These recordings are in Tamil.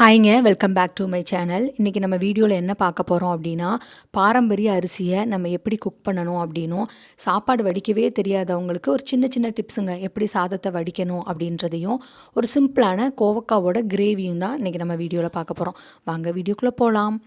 ஹாய்ங்க welcome back to my channel. இன்றைக்கி நம்ம வீடியோவில் என்ன பார்க்க போகிறோம் அப்படின்னா பாரம்பரிய அரிசியை நம்ம எப்படி குக் பண்ணணும் அப்படின்னும் சாப்பாடு வடிக்கவே தெரியாதவங்களுக்கு ஒரு சின்ன சின்ன டிப்ஸுங்க எப்படி சாதத்தை வடிக்கணும் அப்படின்றதையும் ஒரு சிம்பிளான கோவக்காவோட கிரேவியும் தான் இன்றைக்கி நம்ம வீடியோவில் பார்க்க போகிறோம் வாங்க வீடியோக்குள்ளே போகலாம்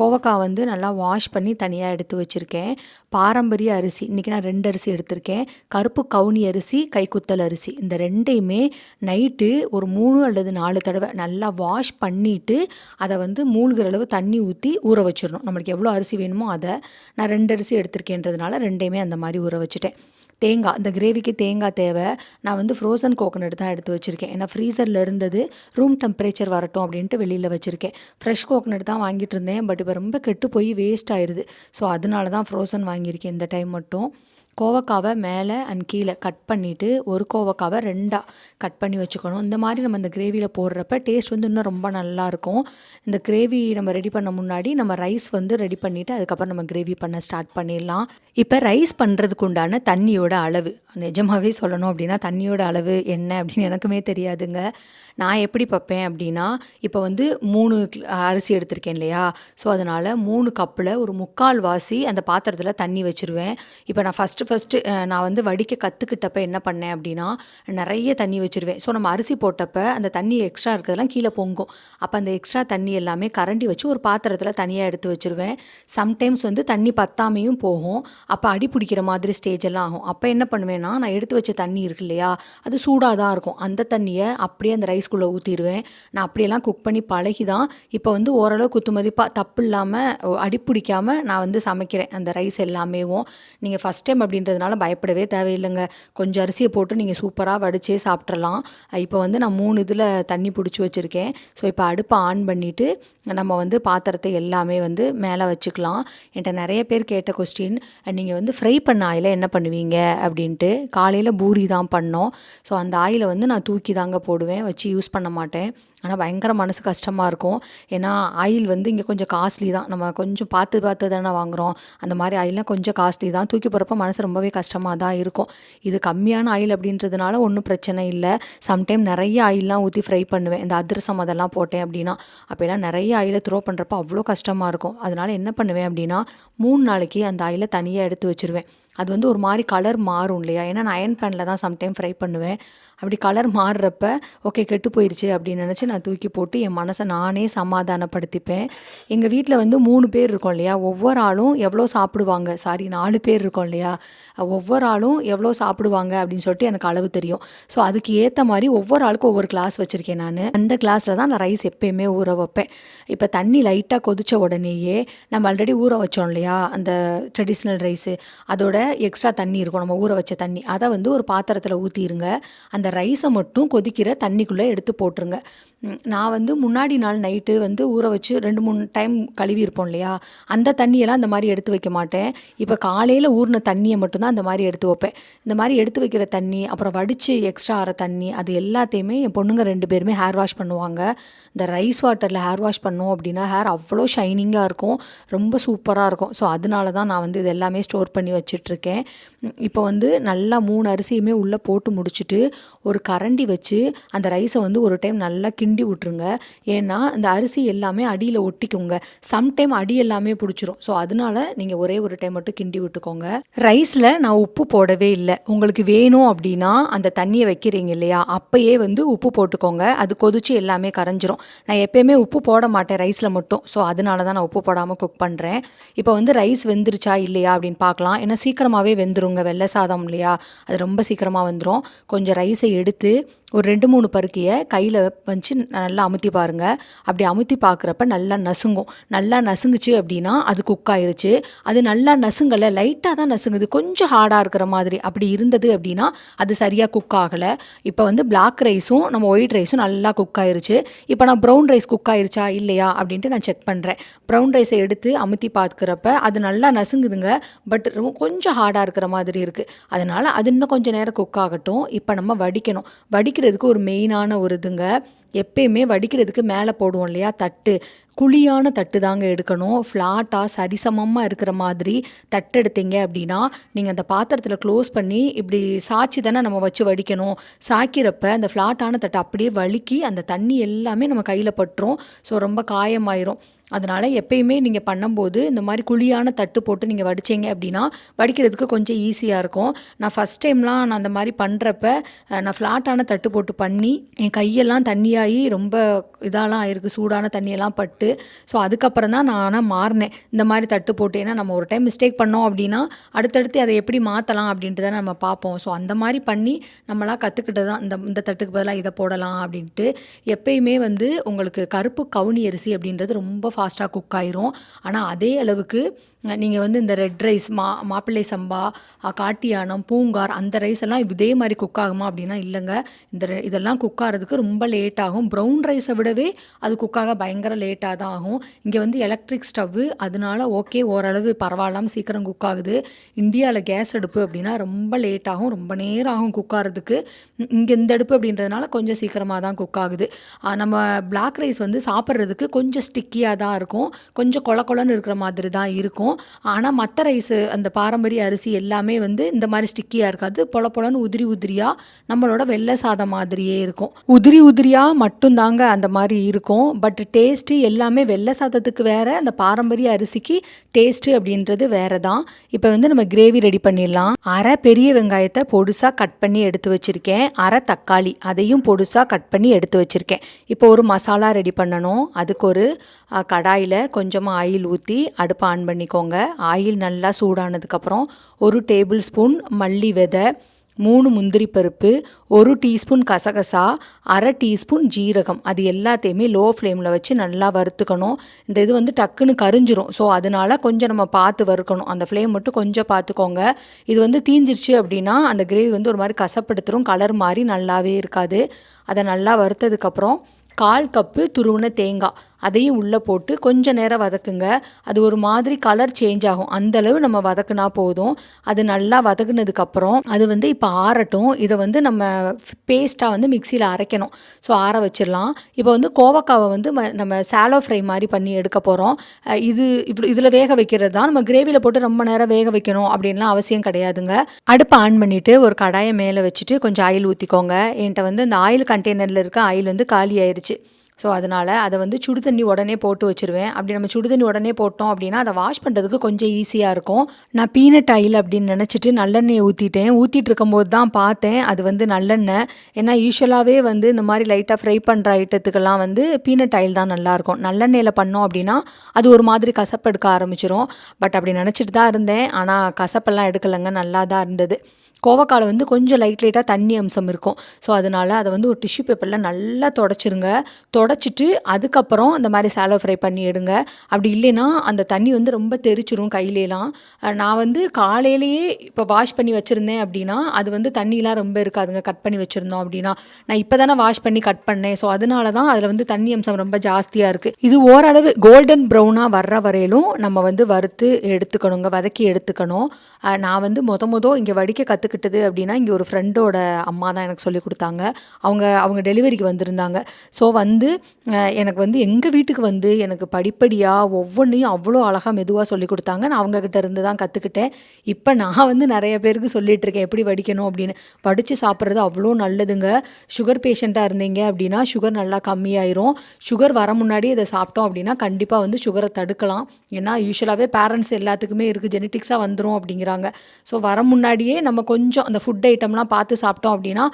கோவக்காய் வந்து நல்லா வாஷ் பண்ணி தனியாக எடுத்து வச்சுருக்கேன். பாரம்பரிய அரிசி இன்றைக்கி நான் ரெண்டு அரிசி எடுத்திருக்கேன். கருப்பு கவுனி அரிசி கைக்குத்தல் அரிசி. இந்த ரெண்டையுமே நைட்டு ஒரு மூணு அல்லது நாலு தடவை நல்லா வாஷ் பண்ணிவிட்டு அதை வந்து மூழ்கிற அளவு தண்ணி ஊற்றி ஊற வச்சிடணும். நம்மளுக்கு எவ்வளோ அரிசி வேணுமோ அதை. நான் ரெண்டு அரிசி எடுத்திருக்கேன்றதுனால ரெண்டையுமே அந்த மாதிரி ஊற வச்சுட்டேன். தேங்காய் இந்த கிரேவிக்கு தேங்காய் தேவை. நான் வந்து ஃப்ரோசன் கோகோனட் தான் எடுத்து வச்சுருக்கேன். ஏன்னா ஃப்ரீசரில் இருந்தது ரூம் டெம்பரேச்சர் வரட்டும் அப்படின்ட்டு வெளியில் வச்சுருக்கேன். ஃப்ரெஷ் கோகோனட் தான் வாங்கிட்டு இருந்தேன் பட் இப்போ ரொம்ப கெட்டு போய் வேஸ்ட் ஆயிடுது ஸோ அதனால தான் ஃப்ரோசன் வாங்கியிருக்கேன் இந்த டைம் மட்டும். கோவக்காவை மேலே அண்ட் கீழே கட் பண்ணிவிட்டு ஒரு கோவக்காவை ரெண்டாக கட் பண்ணி வச்சுக்கணும். இந்த மாதிரி நம்ம இந்த கிரேவியில் போடுறப்ப டேஸ்ட் வந்து இன்னும் ரொம்ப நல்லாயிருக்கும் இந்த கிரேவி நம்ம ரெடி பண்ண முன்னாடி நம்ம ரைஸ் வந்து ரெடி பண்ணிவிட்டு அதுக்கப்புறம் நம்ம கிரேவி பண்ண ஸ்டார்ட் பண்ணிடலாம். இப்போ ரைஸ் பண்ணுறதுக்கு உண்டான தண்ணியோட அளவு நிஜமாகவே சொல்லணும் அப்படின்னா தண்ணியோட அளவு என்ன அப்படின்னு எனக்குமே தெரியாதுங்க. நான் எப்படி பார்ப்பேன் அப்படின்னா இப்போ வந்து மூணு அரிசி எடுத்திருக்கேன் இல்லையா? ஸோ அதனால் மூணு கப்பில் ஒரு முக்கால் வாசி அந்த பாத்திரத்தில் தண்ணி வச்சுருவேன். இப்போ நான் ஃபஸ்ட்டு ஃபஸ்ட்டு நான் வந்து வடிக்க கற்றுக்கிட்டப்ப என்ன பண்ணேன் அப்படின்னா நிறைய தண்ணி வச்சுருவேன். ஸோ நம்ம அரிசி போட்டப்ப அந்த தண்ணி எக்ஸ்ட்ரா இருக்கிறதெல்லாம் கீழே பொங்கும். அப்போ அந்த எக்ஸ்ட்ரா தண்ணி எல்லாமே கரண்டி வச்சு ஒரு பாத்திரத்தில் தனியாக எடுத்து வச்சுருவேன். சம்டைம்ஸ் வந்து தண்ணி பத்தாமையும் போகும். அப்போ அடி பிடிக்கிற மாதிரி ஸ்டேஜ் எல்லாம் ஆகும். அப்போ என்ன பண்ணுவேன்னா நான் எடுத்து வச்ச தண்ணி இருக்கு இல்லையா அது சூடாக தான் இருக்கும். அந்த தண்ணியை அப்படியே அந்த ரைஸ்குள்ளே ஊற்றிடுவேன் நான் அப்படியெல்லாம் குக் பண்ணி பழகி தான் இப்போ வந்து ஓரளவு குத்துமதிப்பாக தப்பு இல்லாமல் அடி பிடிக்காமல் நான் வந்து சமைக்கிறேன். அந்த ரைஸ் எல்லாமேவும். நீங்கள் ஃபஸ்ட் டைம் அப்படின்றதுனால பயப்படவே தேவையில்லைங்க. கொஞ்சம் அரிசியை போட்டு நீங்கள் சூப்பராக வடிச்சே சாப்பிட்றலாம் இப்போ வந்து நான் மூணு இதில் தண்ணி பிடிச்சி வச்சுருக்கேன். ஸோ இப்போ அடுப்பை ஆன் பண்ணிவிட்டு நம்ம வந்து பாத்திரத்தை எல்லாமே வந்து மேலே வச்சுக்கலாம். என்கிட்ட நிறைய பேர் கேட்ட கொஸ்டின் நீங்கள் வந்து ஃப்ரை பண்ண ஆயில என்ன பண்ணுவீங்க? அப்படின்ட்டு காலையில் பூரி தான் பண்ணோம். ஸோ அந்த ஆயிலை வந்து நான் தூக்கி தாங்க போடுவேன். வச்சு யூஸ் பண்ண மாட்டேன். ஆனால் பயங்கர மனசு கஷ்டமாக இருக்கும். ஏன்னா ஆயில் வந்து இங்கே கொஞ்சம் காஸ்ட்லி தான். நம்ம கொஞ்சம் பார்த்து பார்த்து தானே வாங்குகிறோம் அந்த மாதிரி ஆயிலாம் கொஞ்சம் காஸ்ட்லி தான். தூக்கி போகிறப்ப மனசு ரொம்பவே கஷ்டமாக தான் இருக்கும். இது கம்மியான ஆயில் அப்படின்றதுனால ஒன்றும் பிரச்சனை இல்லை. சம்டைம் நிறைய ஆயிலெலாம் ஊற்றி ஃப்ரை பண்ணுவேன். இந்த அதிரசம் அதெல்லாம் போட்டேன் அப்படின்னா. அப்போல்லாம் நிறைய ஆயிலை த்ரோ பண்ணுறப்ப அவ்வளோ கஷ்டமாக இருக்கும். அதனால் என்ன பண்ணுவேன் அப்படின்னா மூணு நாளைக்கு அந்த ஆயிலை தனியாக எடுத்து வச்சுருவேன். அது வந்து ஒரு மாதிரி கலர் மாறும் இல்லையா? ஏன்னா நான் அயன் பேனில் தான் சம்டைம் ஃப்ரை பண்ணுவேன். அப்படி கலர் மாறுறப்ப ஓகே கெட்டு போயிடுச்சு அப்படின்னு நினச்சி நான் தூக்கி போட்டு என் மனசை நானே சமாதானப்படுத்திப்பேன். எங்கள் வீட்டில் வந்து மூணு பேர் இருக்கோம் இல்லையா? ஒவ்வொரு ஆளும் எவ்வளோ சாப்பிடுவாங்க? சாரி நாலு பேர் இருக்கோம் இல்லையா? ஒவ்வொரு ஆளும் எவ்வளோ சாப்பிடுவாங்க அப்படின்னு சொல்லிட்டு எனக்கு அளவு தெரியும். ஸோ அதுக்கு ஏற்ற மாதிரி ஒவ்வொரு ஆளுக்கும் ஒவ்வொரு கிளாஸ் வச்சுருக்கேன் நான். அந்த கிளாஸில் தான் நான் ரைஸ் எப்பயுமே ஊற வைப்பேன். இப்போ தண்ணி லைட்டாக கொதித்த உடனேயே நம்ம ஆல்ரெடி ஊற வச்சோம் இல்லையா? அந்த ட்ரெடிஷ்னல் ரைஸு அதோட எக்ஸ்ட்ரா தண்ணி இருக்கும். நம்ம ஊற வச்ச தண்ணி. அதை வந்து ஒரு பாத்திரத்தில் ஊற்றிடுங்க அந்த ரைஸை மட்டும் கொதிக்கிற தண்ணிக்குள்ளே எடுத்து போட்டுருங்க. நான் வந்து முன்னாடி நாள் நைட்டு வந்து ஊற வச்சு ரெண்டு மூணு டைம் கழுவி இருப்போம் இல்லையா? அந்த தண்ணியெல்லாம் அந்த மாதிரி எடுத்து வைக்க மாட்டேன். இப்போ காலையில் ஊறின தண்ணியை மட்டும்தான் அந்த மாதிரி எடுத்து வைப்பேன். இந்த மாதிரி எடுத்து வைக்கிற தண்ணி அப்புறம் வடித்து எக்ஸ்ட்ரா ஆகிற தண்ணி அது எல்லாத்தையுமே என் பொண்ணுங்க ரெண்டு பேருமே ஹேர் வாஷ் பண்ணுவாங்க. இந்த ரைஸ் வாட்டரில் ஹேர் வாஷ் பண்ணோம் அப்படின்னா ஹேர் அவ்வளோ ஷைனிங்காக இருக்கும். ரொம்ப சூப்பராக இருக்கும். ஸோ அதனால தான் நான் வந்து இது எல்லாமே ஸ்டோர் பண்ணி வச்சிட்ருக்கேன் இப்போ வந்து நல்லா மூணு அரிசியுமே உள்ளே போட்டு முடிச்சுட்டு ஒரு கரண்டி வச்சு அந்த ரைஸை வந்து ஒரு டைம் நல்லா கிண்டி விட்ருங்க ஏன்னா இந்த அரிசி எல்லாமே அடியில் ஒட்டிக்குங்க. சம்டைம் அடி எல்லாமே பிடிச்சிரும். ஸோ அதனால நீங்கள் ஒரே ஒரு டைம் மட்டும் கிண்டி விட்டுக்கோங்க. ரைஸில் நான் உப்பு போடவே இல்லை. உங்களுக்கு வேணும் அப்படின்னா அந்த தண்ணியை வைக்கிறீங்க இல்லையா? அப்பயே வந்து உப்பு போட்டுக்கோங்க. அது கொதிச்சு எல்லாமே கரைஞ்சிரும். நான் எப்பயுமே உப்பு போட மாட்டேன் ரைஸில் மட்டும். ஸோ அதனால தான் நான் உப்பு போடாமல் குக் பண்ணுறேன் இப்போ வந்து ரைஸ் வெந்துருச்சா இல்லையா அப்படின்னு பார்க்கலாம். ஏன்னா சீக்கிரமாகவே வெந்துருங்க. வெள்ளை சாதம் இல்லையா? அது ரொம்ப சீக்கிரமாக வந்துடும் கொஞ்சம் ரைஸை எடுத்து ஒரு ரெண்டு மூணு பருக்கையை கையில் வச்சு நல்லா அமுத்தி பாருங்கள் அப்படி அமுத்தி பார்க்குறப்ப நல்லா நசுங்கும். நல்லா நசுங்குச்சு அப்படின்னா அது குக் ஆயிருச்சு. அது நல்லா நசுங்கலை லைட்டாக தான் நசுங்குது. கொஞ்சம் ஹார்டாக இருக்கிற மாதிரி அப்படி இருந்தது அப்படின்னா அது சரியாக குக் ஆகலை. இப்போ வந்து பிளாக் ரைஸும் நம்ம ஒயிட் ரைஸும் நல்லா குக் ஆயிருச்சு. இப்போ நான் ப்ரௌன் ரைஸ் குக் ஆயிருச்சா? இல்லையா? அப்படின்ட்டு நான் செக் பண்ணுறேன் ப்ரௌன் ரைஸை எடுத்து அமுத்தி பார்க்குறப்ப அது நல்லா நசுங்குதுங்க. பட் ரொம்ப கொஞ்சம் ஹார்டாக இருக்கிற மாதிரி இருக்குது அதனால் அது இன்னும் கொஞ்சம் நேரம் குக் ஆகட்டும். இப்போ நம்ம வடிக்கணும். சமைக்கிறதுக்கு ஒரு மெயினான ஒரு இதுங்க. எப்பயுமே வடிக்கிறதுக்கு மேலே போடுவோம் இல்லையா? தட்டு. குழியான தட்டு தாங்க எடுக்கணும். ஃப்ளாட்டாக சரிசமமாக இருக்கிற மாதிரி தட்டு எடுத்தீங்க அப்படின்னா நீங்கள் அந்த பாத்திரத்தில் க்ளோஸ் பண்ணி இப்படி சாய்ச்சி தானே நம்ம வச்சு வடிக்கணும். சாய்க்கிறப்ப அந்த ஃப்ளாட்டான தட்டை அப்படியே வழுக்கி அந்த தண்ணி எல்லாமே நம்ம கையில் பட்டுரும். ஸோ ரொம்ப காயமாயிரும். அதனால் எப்பயுமே நீங்கள் பண்ணும்போது இந்த மாதிரி குழியான தட்டு போட்டு நீங்கள் வடிச்சீங்க அப்படின்னா வடிக்கிறதுக்கு கொஞ்சம் ஈஸியாக இருக்கும். நான் ஃபஸ்ட் டைம்லாம் நான் அந்த மாதிரி பண்ணுறப்ப நான் ஃப்ளாட்டான தட்டு போட்டு பண்ணி என் கையெல்லாம் தண்ணியாக ரொம்ப இதெல்லாம் ஆயிருக்கு சூடான தண்ணியெல்லாம் பட்டு. ஸோ அதுக்கப்புறம் தான் நான் ஆனால் மாறினேன் இந்த மாதிரி தட்டு போட்டு ஏன்னா நம்ம ஒரு டைம் மிஸ்டேக் பண்ணோம் அப்படின்னா அடுத்தடுத்து அதை எப்படி மாற்றலாம் அப்படின்ட்டு தான் நம்ம பார்ப்போம் ஸோ அந்த மாதிரி பண்ணி நம்மளாம் கற்றுக்கிட்டு தான் இந்த இந்த தட்டுக்கு பதிலாக இதை போடலாம் அப்படின்ட்டு. எப்பயுமே வந்து உங்களுக்கு கருப்பு கவுனி அரிசி அப்படின்றது ரொம்ப ஃபாஸ்ட்டாக குக் ஆயிரும். ஆனால் அதே அளவுக்கு நீங்கள் வந்து இந்த ரெட் ரைஸ் மா மாப்பிள்ளை சம்பா காட்டியானம் பூங்கார் அந்த ரைஸ் எல்லாம் இதே மாதிரி குக் ஆகுமா அப்படின்னா இல்லைங்க. இந்த ரெ- இதெல்லாம் குக் ஆகிறதுக்கு ரொம்ப லேட் ஆகும். ஆகும் ப்ரௌன் ரைஸை விடவே அது குக்காக பயங்கர லேட்டாக தான் ஆகும். இங்கே வந்து எலக்ட்ரிக் ஸ்டவ்வு அதனால ஓகே ஓரளவு பரவாயில்லாமல் சீக்கிரம் குக் ஆகுது. இந்தியாவில் கேஸ் அடுப்பு அப்படின்னா ரொம்ப லேட் ஆகும் ரொம்ப நேரம் ஆகும் குக் ஆகிறதுக்கு இங்கே இந்த அடுப்பு அப்படின்றதுனால கொஞ்சம் சீக்கிரமாக தான் குக் ஆகுது. நம்ம பிளாக் ரைஸ் வந்து சாப்பிட்றதுக்கு கொஞ்சம் ஸ்டிக்கியாக தான் இருக்கும். கொஞ்சம் கொல கொலன்னு இருக்கிற மாதிரி தான் இருக்கும். ஆனால் மற்ற ரைஸு அந்த பாரம்பரிய அரிசி எல்லாமே வந்து இந்த மாதிரி ஸ்டிக்கியாக இருக்காது. பொல பொலன்னு உதிரி உதிரியாக நம்மளோட வெள்ளை சாதம் மாதிரியே இருக்கும். உதிரி உதிரியாக மட்டும்தாங்க அந்த மாதிரி இருக்கும். பட் டேஸ்ட்டு எல்லாமே வெள்ளை சாதத்துக்கு வேறு அந்த பாரம்பரிய அரிசிக்கு டேஸ்ட்டு அப்படின்றது வேறு தான் இப்போ வந்து நம்ம கிரேவி ரெடி பண்ணிடலாம். அரை பெரிய வெங்காயத்தை பொடுசாக கட் பண்ணி எடுத்து வச்சுருக்கேன். அரை தக்காளி அதையும் பொடுசாக கட் பண்ணி எடுத்து வச்சுருக்கேன். இப்போ ஒரு மசாலா ரெடி பண்ணணும். அதுக்கு ஒரு கடாயில் கொஞ்சமாக ஆயில் ஊற்றி அடுப்பை ஆன் பண்ணிக்கோங்க. ஆயில் நல்லா சூடானதுக்கப்புறம் ஒரு டேபிள் ஸ்பூன் மல்லி விதை மூணு முந்திரி பருப்பு ஒரு டீஸ்பூன் கசகசா அரை டீஸ்பூன் ஜீரகம். அது எல்லாத்தையுமே லோ ஃப்ளேமில் வச்சு நல்லா வறுத்துக்கணும். இந்த இது வந்து டக்குன்னு கரிஞ்சிரும். ஸோ அதனால கொஞ்சம் நம்ம பார்த்து வறுக்கணும். அந்த ஃப்ளேம் மட்டும் கொஞ்சம் பார்த்துக்கோங்க. இது வந்து தீஞ்சிருச்சு அப்படின்னா அந்த கிரேவி வந்து ஒரு மாதிரி கசப்படுத்துரும். கலர் மாதிரி நல்லாவே இருக்காது. அதை நல்லா வறுத்ததுக்கப்புறம் கால் கப்பு துருவின தேங்காய். அதையும் உள்ளே போட்டு கொஞ்ச நேரம் வதக்குங்க. அது ஒரு மாதிரி கலர் சேஞ்ச் ஆகும். அந்தளவு நம்ம வதக்குனா போதும். அது நல்லா வதக்குனதுக்கப்புறம் அது வந்து இப்போ ஆறட்டும். இதை வந்து நம்ம பேஸ்ட்டாக வந்து மிக்சியில் அரைக்கணும். ஸோ ஆற வச்சிடலாம். இப்போ வந்து கோவக்காவை வந்து ம- நம்ம சாலோ ஃப்ரை மாதிரி பண்ணி எடுக்க போகிறோம் இது இப்படி இதில் வேக வைக்கிறது தான். நம்ம கிரேவியில் போட்டு ரொம்ப நேரம் வேக வைக்கணும் அப்படின்லாம் அவசியம் கிடையாதுங்க. அடுப்பை ஆன் பண்ணிவிட்டு ஒரு கடாயை மேலே வச்சுட்டு கொஞ்சம் ஆயில் ஊற்றிக்கோங்க என்கிட்ட வந்து இந்த ஆயில் கண்டெய்னரில் இருக்க ஆயில் வந்து காலி ஆயிருச்சு. ஸோ அதனால் அதை வந்து சுடு தண்ணி உடனே போட்டு வச்சுருவேன். அப்படி நம்ம சுடு தண்ணி உடனே போட்டோம் அப்படின்னா அதை வாஷ் பண்ணுறதுக்கு கொஞ்சம் ஈஸியாக இருக்கும். நான் பீனட் ஆயில் அப்படின்னு நினச்சிட்டு நல்லெண்ணெயை ஊற்றிட்டேன் ஊற்றிட்டு இருக்கும்போது தான் பார்த்தேன் அது வந்து நல்லெண்ணெய். ஏன்னா யூஸ்வலாகவே வந்து இந்த மாதிரி லைட்டாக ஃப்ரை பண்ணுற ஐட்டத்துக்கெல்லாம் வந்து பீனட் ஆயில் தான் நல்லாயிருக்கும் நல்லெண்ணெயில் பண்ணோம் அப்படின்னா அது ஒரு மாதிரி கசப்பு எடுக்க ஆரம்பிச்சிரும். பட் அப்படி நினச்சிட்டு தான் இருந்தேன். ஆனால் கசப்பெல்லாம் எடுக்கலைங்க. நல்லா தான் இருந்தது. கோவக்கால வந்து கொஞ்சம் லைட் லைட்டாக தண்ணி அம்சம் இருக்கும். ஸோ அதனால் அதை வந்து ஒரு டிஷ்யூ பேப்பரில் நல்லா தொடச்சிருங்க. உடச்சிட்டு அதுக்கப்புறம் இந்த மாதிரி சேலோ ஃப்ரை பண்ணி எடுங்க. அப்படி இல்லைன்னா அந்த தண்ணி வந்து ரொம்ப தெரிச்சிரும் கையிலலாம். நான் வந்து காலையிலேயே இப்போ வாஷ் பண்ணி வச்சுருந்தேன் அப்படின்னா அது வந்து தண்ணிலாம் ரொம்ப இருக்காதுங்க. கட் பண்ணி வச்சுருந்தோம் அப்படின்னா. நான் இப்போ தானே வாஷ் பண்ணி கட் பண்ணேன். ஸோ அதனால தான் அதில் வந்து தண்ணி அம்சம் ரொம்ப ஜாஸ்தியாக இருக்குது இது ஓரளவு கோல்டன் ப்ரௌனாக வர்ற வரையிலும் நம்ம வந்து வறுத்து எடுத்துக்கணுங்க. வதக்கி எடுத்துக்கணும். நான் வந்து மொத மொதல் இங்கே வடிக்க கற்றுக்கிட்டது அப்படின்னா இங்கே ஒரு ஃப்ரெண்டோட அம்மா தான் எனக்கு சொல்லி கொடுத்தாங்க. அவங்க அவங்க டெலிவரிக்கு வந்திருந்தாங்க. ஸோ வந்து எனக்கு வந்து எங்கள் வீட்டுக்கு வந்து எனக்கு படிப்படியாக ஒவ்வொன்றையும் அவ்வளோ அழகாக மெதுவாக சொல்லி கொடுத்தாங்க. நான் அவங்கக்கிட்ட இருந்து தான் கற்றுக்கிட்டேன் இப்போ நான் வந்து நிறைய பேருக்கு சொல்லிகிட்ருக்கேன் இருக்கேன். எப்படி வடிக்கணும் அப்படின்னு. வடித்து சாப்பிட்றது அவ்வளோ நல்லதுங்க. சுகர் பேஷண்ட்டாக இருந்தீங்க அப்படின்னா சுகர் நல்லா கம்மியாயிரும். சுகர் வர முன்னாடி இதை சாப்பிட்டோம் அப்படின்னா கண்டிப்பாக வந்து சுகரை தடுக்கலாம். ஏன்னா யூஸ்வலாகவே பேரண்ட்ஸ் எல்லாத்துக்குமே இருக்குது ஜெனட்டிக்ஸாக வந்துடும் அப்படிங்கிறாங்க. ஸோ வர முன்னாடியே நம்ம கொஞ்சம் அந்த ஃபுட் ஐட்டம்லாம் பார்த்து சாப்பிட்டோம் அப்படின்னா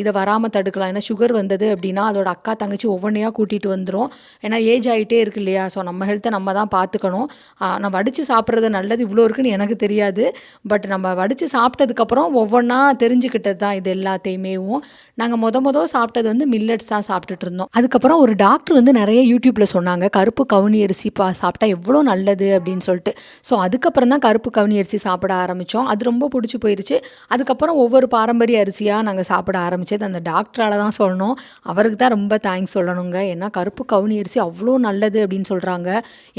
இதை வராமல் தடுக்கலாம். ஏன்னா சுகர் வந்தது அப்படின்னா அதோட அக்கா தங்கச்சி ஒவ்வொன்றையும் பொறுமையாக கூட்டிகிட்டு வந்துடும் ஏன்னா ஏஜ் ஆகிட்டே இருக்கு இல்லையா? ஸோ நம்ம ஹெல்த்தை நம்ம தான் பார்த்துக்கணும் நம்ம நான் வடித்து சாப்பிட்றது நல்லது இவ்வளோ இருக்குன்னு எனக்கு தெரியாது. பட் நம்ம வடித்து சாப்பிட்டதுக்கப்புறம் ஒவ்வொன்றா தெரிஞ்சுக்கிட்டது தான் இது எல்லாத்தையுமேவும் நாங்கள் மொத மொதல் சாப்பிட்டது வந்து மில்லட்ஸ் தான் சாப்பிட்டுட்டு இருந்தோம். அதுக்கப்புறம் ஒரு டாக்டர் வந்து நிறைய யூடியூப்பில் சொன்னாங்க கருப்பு கவுனி அரிசி பா சாப்பிட்டா எவ்வளோ நல்லது? அப்படின்னு சொல்லிட்டு. ஸோ அதுக்கப்புறம் தான் கருப்பு கவுனி அரிசி சாப்பிட ஆரம்பித்தோம் அது ரொம்ப பிடிச்சி போயிருச்சு. அதுக்கப்புறம் ஒவ்வொரு பாரம்பரிய அரிசியாக நாங்கள் சாப்பிட ஆரம்பித்தது அந்த டாக்டரால் தான் சொல்லணும். அவருக்கு தான் ரொம்ப தேங்க்ஸ் சொல்லணுங்க. ஏன்னா கருப்பு கவுனி அரிசி அவ்வளோ நல்லது அப்படின்னு சொல்கிறாங்க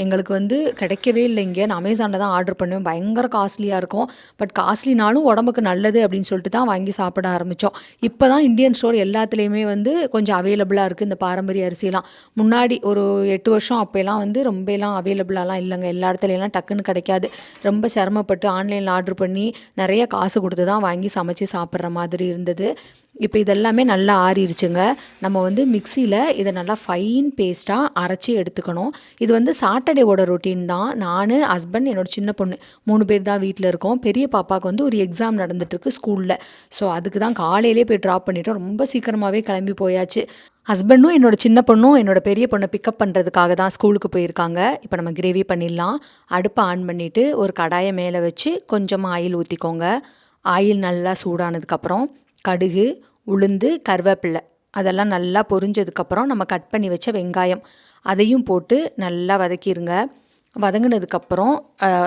எங்களுக்கு வந்து கிடைக்கவே இல்லை இங்கே. நான் அமேசானில் தான் ஆர்டர் பண்ணுவேன். பயங்கர காஸ்ட்லியாக இருக்கும். பட் காஸ்ட்லினாலும் உடம்புக்கு நல்லது அப்படின்னு சொல்லிட்டு தான் வாங்கி சாப்பிட ஆரம்பித்தோம் இப்போ தான் இந்தியன் ஸ்டோர் எல்லாத்துலேயுமே வந்து கொஞ்சம் அவைலபிளாக இருக்குது இந்த பாரம்பரிய அரிசிலாம் முன்னாடி ஒரு எட்டு வருஷம் அப்போலாம் வந்து ரொம்பலாம் அவைலபிளாலாம் இல்லைங்க. எல்லா இடத்துலலாம் டக்குன்னு கிடைக்காது. ரொம்ப சிரமப்பட்டு ஆன்லைனில் ஆர்டர் பண்ணி நிறைய காசு கொடுத்து தான் வாங்கி சமைச்சு சாப்பிட்ற மாதிரி இருந்தது. இப்போ இதெல்லாமே நல்லா ஆறிடுச்சுங்க நம்ம வந்து மிக்சியில் இதை நல்லா ஃபைன் பேஸ்ட்டாக அரைச்சி எடுத்துக்கணும். இது வந்து சாட்டர்டேவோட ரொட்டீன் தான். நான் ஹஸ்பண்ட் என்னோட சின்ன பொண்ணு மூணு பேர் தான் வீட்டில் இருக்கோம். பெரிய பாப்பாவுக்கு வந்து ஒரு எக்ஸாம் நடந்துட்டுருக்கு ஸ்கூலில் ஸோ அதுக்கு தான் காலையிலே போய் ட்ராப் பண்ணிட்டோம். ரொம்ப சீக்கிரமாகவே கிளம்பி போயாச்சு. ஹஸ்பண்டும் என்னோட சின்ன பொண்ணும் என்னோட பெரிய பொண்ணை பிக்கப் பண்ணுறதுக்காக தான் ஸ்கூலுக்கு போயிருக்காங்க. இப்போ நம்ம கிரேவி பண்ணிடலாம். அடுப்பை ஆன் பண்ணிவிட்டு ஒரு கடாயை மேலே வச்சு கொஞ்சமாக ஆயில் ஊற்றிக்கோங்க ஆயில் நல்லா சூடானதுக்கப்புறம் கடுகு உளுந்து கருவேப்பில்லை. அதெல்லாம் நல்லா பொரிஞ்சதுக்கப்புறம் நம்ம கட் பண்ணி வச்ச வெங்காயம். அதையும் போட்டு நல்லா வதக்கிடுங்க வதங்கினதுக்கப்புறம்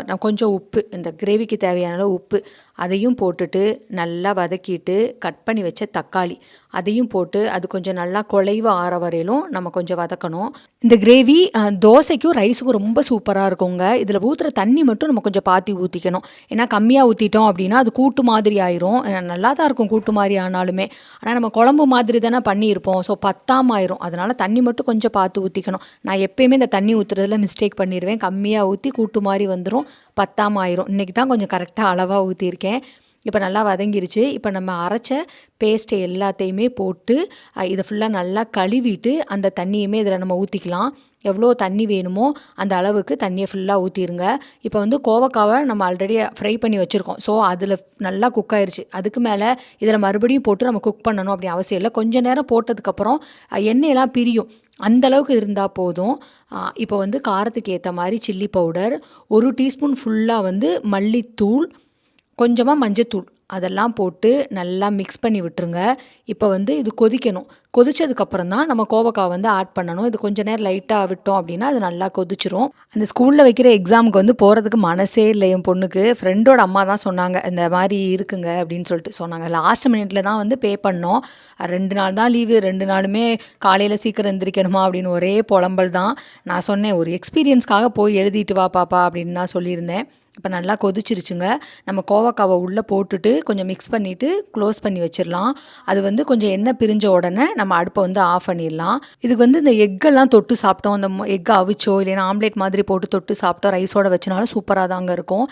நான் கொஞ்சம் உப்பு இந்த கிரேவிக்கு தேவையான உப்பு அதையும் போட்டுட்டு நல்லா வதக்கிட்டு கட் பண்ணி வச்ச தக்காளி. அதையும் போட்டு அது கொஞ்சம் நல்லா குலைவு ஆற வரையிலும் நம்ம கொஞ்சம் வதக்கணும். இந்த கிரேவி தோசைக்கும் ரைஸுக்கும் ரொம்ப சூப்பராக இருக்குங்க. இதில் ஊற்றுற தண்ணி மட்டும் நம்ம கொஞ்சம் பாத்தி ஊற்றிக்கணும் ஏன்னா கம்மியாக ஊற்றிட்டோம் அப்படின்னா அது கூட்டு மாதிரி ஆயிரும். நல்லா தான் இருக்கும் கூட்டு மாதிரி ஆனாலுமே. ஆனால் நம்ம குழம்பு மாதிரி தானே பண்ணியிருப்போம். ஸோ பத்தாம் ஆயிரும். அதனால் தண்ணி மட்டும் கொஞ்சம் பார்த்து ஊற்றிக்கணும் நான் எப்பயுமே இந்த தண்ணி ஊற்றுறதுல மிஸ்டேக் பண்ணிடுவேன் கம்மியாக ஊற்றி கூட்டு மாதிரி வந்துடும் பத்தாம் ஆயிரும். இன்றைக்கி தான் கொஞ்சம் கரெக்டாக அளவாக வச்சுருக்கேன். இப்போ நல்லா வதங்கிருச்சு. இப்போ நம்ம அரைச்ச பேஸ்ட்டை எல்லாத்தையுமே போட்டு இதை ஃபுல்லாக நல்லா கழுவிட்டு அந்த தண்ணியுமே இதில் நம்ம ஊற்றிக்கலாம் எவ்வளோ தண்ணி வேணுமோ அந்த அளவுக்கு தண்ணியை ஃபுல்லாக ஊற்றிடுங்க இப்போ வந்து கோவக்காவை நம்ம ஆல்ரெடி ஃப்ரை பண்ணி வச்சுருக்கோம். ஸோ அதில் நல்லா குக் ஆயிடுச்சு அதுக்கு மேலே இதில் மறுபடியும் போட்டு நம்ம குக் பண்ணணும் அப்படி அவசியம் இல்லை. கொஞ்சம் நேரம் போட்டதுக்கப்புறம் எண்ணெயெல்லாம் பிரியும். அந்த அளவுக்கு இருந்தால் போதும். இப்போ வந்து காரத்துக்கு ஏற்ற மாதிரி சில்லி பவுடர் ஒரு டீஸ்பூன் ஃபுல்லாக வந்து மல்லித்தூள் கொஞ்சமாக மஞ்சத்தூள் அதெல்லாம் போட்டு நல்லா மிக்ஸ் பண்ணி விட்டுருங்க. இப்போ வந்து இது கொதிக்கணும். கொதிச்சதுக்கப்புறம் தான் நம்ம கோவக்காய் வந்து ஆட் பண்ணணும். இது கொஞ்சம் நேரம் லைட்டாக விட்டோம் அப்படின்னா அது நல்லா கொதிச்சிரும். அந்த ஸ்கூலில் வைக்கிற எக்ஸாமுக்கு வந்து போகிறதுக்கு மனசே இல்லை. என் பொண்ணுக்கு ஃப்ரெண்டோட அம்மா தான் சொன்னாங்க இந்த மாதிரி இருக்குங்க அப்படின்னு சொல்லிட்டு சொன்னாங்க. லாஸ்ட் மினிட்ல தான் வந்து பே பண்ணோம். ரெண்டு நாள் தான் லீவு ரெண்டு நாளுமே காலையில் சீக்கிரம் எந்திரிக்கணுமா அப்படின்னு ஒரே புலம்பல் தான். நான் சொன்னேன் ஒரு எக்ஸ்பீரியன்ஸ்க்காக போய் எழுதிட்டு வா பாப்பா அப்படின்னு தான் சொல்லியிருந்தேன். இப்போ நல்லா கொதிச்சிருச்சுங்க. நம்ம கோவக்காவை உள்ளே போட்டுட்டு கொஞ்சம் மிக்ஸ் பண்ணிவிட்டு க்ளோஸ் பண்ணி வச்சிடலாம். அது வந்து கொஞ்சம் எண்ணெய் பிரிஞ்ச உடனே நம்ம அடுப்பை வந்து ஆஃப் பண்ணிடலாம். இதுக்கு வந்து இந்த எக்கெல்லாம் தொட்டு சாப்பிட்டோம். அந்த எக்கை அவிச்சோ இல்லைன்னா ஆம்லேட் மாதிரி போட்டு தொட்டு சாப்பிட்டோம். ரைஸோட வச்சுனாலும் சூப்பராக தாங்க இருக்கும்.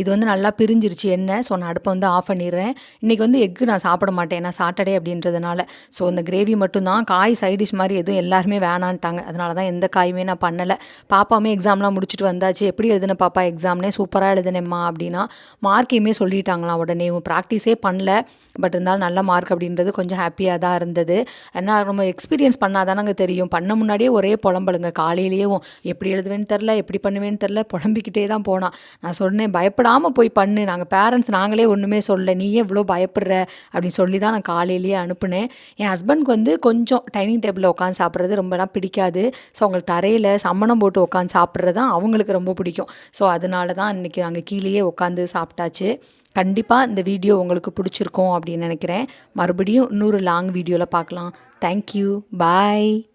இது வந்து நல்லா பிரிஞ்சிருச்சு என்ன ஸோ நான் அடுப்பை வந்து ஆஃப் பண்ணிடுறேன். இன்றைக்கி வந்து எக்கு நான் சாப்பிட மாட்டேன். ஏன்னா சாட்டர்டே அப்படின்றதுனால. ஸோ இந்த கிரேவி மட்டும்தான். காய் சைடிஷ் மாதிரி எதுவும் எல்லாருமே வேணான்ட்டாங்க. அதனால தான் எந்த காயுமே நான் பண்ணலை. பாப்பாவுமே எக்ஸாம்லாம் முடிச்சுட்டு வந்தாச்சு. எப்படி எழுதின பாப்பா எக்ஸாம்னே சூப்பராக எழுதினேம்மா அப்படின்னா மார்க்கையுமே சொல்லிட்டாங்களாம் உடனே. ப்ராக்டிஸே பண்ணல. பட் இருந்தாலும் நல்ல மார்க் அப்படின்றது கொஞ்சம் ஹாப்பியாக தான் இருந்தது. ஏன்னா ரொம்ப எக்ஸ்பீரியன்ஸ் பண்ணாதானங்க தெரியும். பண்ண முன்னாடியே ஒரே புலம்பலுங்க. காலையிலேயும் எப்படி எழுதுவேன்னு தெரில எப்படி பண்ணுவேன்னு தெரில புலம்பிக்கிட்டே தான் போனான். நான் சொன்னேன் பயப்படாமல் போய் பண்ணு. நாங்கள் பேரண்ட்ஸ் நாங்களே ஒன்றுமே சொல்ல நீயே இவ்வளோ பயப்படுற அப்படின்னு சொல்லி தான் நான் காலையிலேயே அனுப்புனேன். என் ஹஸ்பண்ட்க்கு வந்து கொஞ்சம் டைனிங் டேபிளில் உட்காந்து சாப்பிட்றது ரொம்பலாம் பிடிக்காது. ஸோ அவங்களுக்கு தரையில் சம்மணம் போட்டு உட்காந்து சாப்பிட்றது தான் அவங்களுக்கு ரொம்ப பிடிக்கும். ஸோ அதனால தான் இன்றைக்கி நாங்கள் கீழேயே உட்காந்து சாப்பிட்டாச்சு. கண்டிப்பாக இந்த வீடியோ உங்களுக்கு பிடிச்சிருக்கும் அப்படின்னு நினைக்கிறேன். மறுபடியும் இன்னொரு லாங் வீடியோவில் பார்க்கலாம். Thank you bye